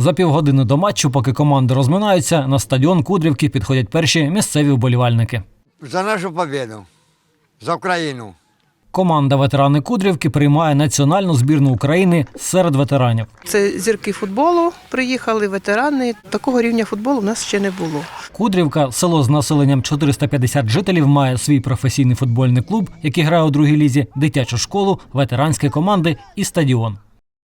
За півгодини до матчу, поки команди розминаються, на стадіон Кудрівки підходять перші місцеві вболівальники. За нашу победу. За Україну. Команда ветерани Кудрівки приймає національну збірну України серед ветеранів. Це зірки футболу. Приїхали ветерани. Такого рівня футболу у нас ще не було. Кудрівка, село з населенням 450 жителів, має свій професійний футбольний клуб, який грає у другій лізі, дитячу школу, ветеранські команди і стадіон.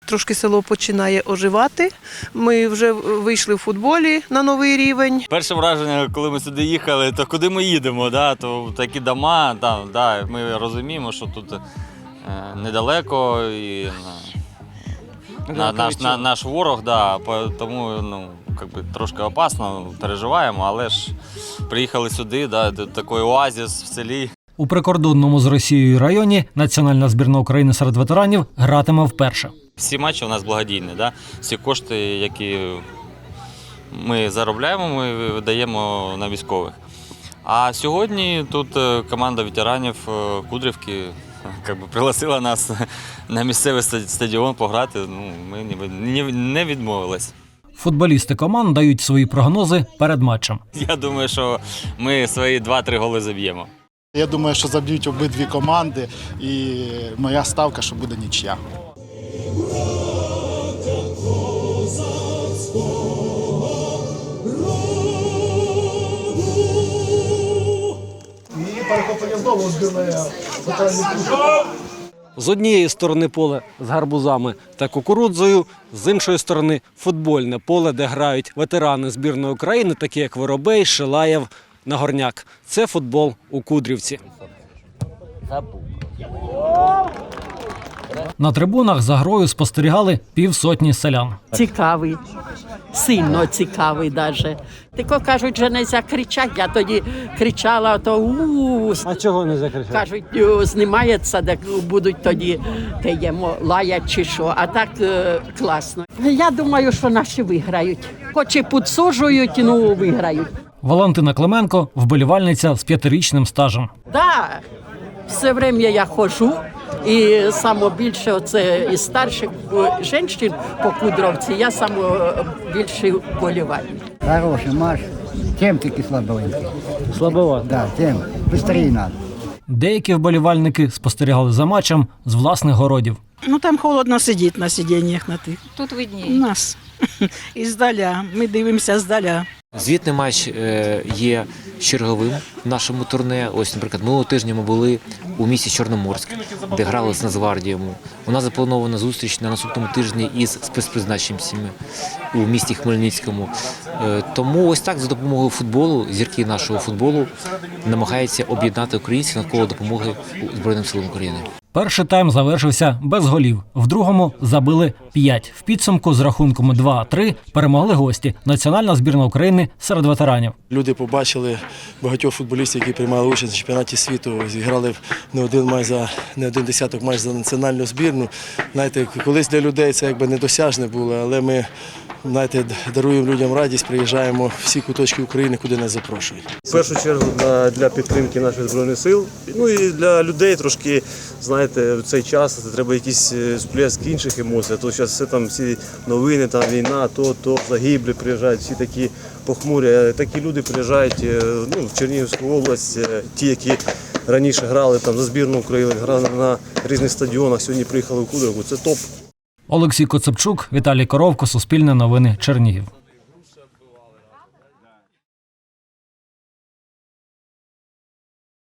Трошки село починає оживати. Ми вже вийшли в футболі на новий рівень. Перше враження, коли ми сюди їхали, то куди ми їдемо? Да? То такі дома, там, да, ми розуміємо, що тут е, недалеко і на, на, наш, на, наш ворог, да, тому ну, как би, трошки опасно, переживаємо, але ж приїхали сюди, да, такий оазіс в селі. У прикордонному з Росією районі національна збірна України серед ветеранів гратиме вперше. Всі матчі у нас благодійні, да? всі кошти, які ми заробляємо, ми видаємо на військових. А сьогодні тут е, команда ветеранів е, Кудрівки как би, пригласила нас на місцевий стадіон пограти. Ну, ми не відмовились. Футболісти команд дають свої прогнози перед матчем. Я думаю, що ми свої 2-3 голи заб'ємо. Я думаю, що заб'ють обидві команди, і моя ставка, що буде нічия. З однієї сторони поле з гарбузами та кукурудзою, з іншої сторони футбольне поле, де грають ветерани збірної України, такі як Воробей, Шилаєв, Нагорняк. Це футбол у Кудрівці. На трибунах за грою спостерігали півсотні селян. Цікавий, сильно цікавий даже. Тільки кажуть, що не можна кричати. Я тоді кричала, то у А чого не закричати? кажуть, знімається, де будуть тоді теємо лаять чи що. А так е, класно. Я думаю, що наші виграють. Хоч і підсуджують, ну виграють. Валентина Клименко вболівальниця з п'ятирічним стажем. Да, все время я ходжу. І саме більше це із старших жінок по Кудровці, я саме більше вболівальник. Хороший марш. Тем таки слабовенький. Слабовато. Да, тем. Быстрее надо. Деякі вболівальники спостерігали за матчем з власних городів. Ну там холодно сидіти на сидіннях на тих. Тут У нас. І здаля. Ми дивимося здаля. Звітний матч е, є черговим в нашому турне. Ось, наприклад, минулого тижня ми були у місті Чорноморськ, де грали з Нацгвардією. У нас запланована зустріч на наступному тижні із спецпризначенцями у місті Хмельницькому. Е, Тому ось так за допомогою футболу, зірки нашого футболу намагаються об'єднати українців навколо допомоги Збройним силам України. Перший тайм завершився без голів. В другому забили 5. В підсумку з рахунком 2-3 перемогли гості. Національна збірна України серед ветеранів. Люди побачили багатьох футболістів, які приймали участь в чемпіонаті світу, зіграли не один майже за не один десяток майже за національну збірну. Знаєте, колись для людей це якби недосяжне було, але ми знаєте, даруємо людям радість, приїжджаємо всі куточки України, куди нас запрошують. В першу чергу для, підтримки наших збройних сил. Ну і для людей трошки, знаєте, в цей час треба якийсь е, сплеск інших емоцій. А то зараз все там всі новини, там війна, то, то загиблі приїжджають, всі такі похмурі. Такі люди приїжджають е, ну, в Чернігівську область, е, ті, які раніше грали там за збірну України, грали на різних стадіонах. Сьогодні приїхали в Кудровку. Це топ. Олексій Коцепчук, Віталій Коровко, Суспільне новини, Чернігів.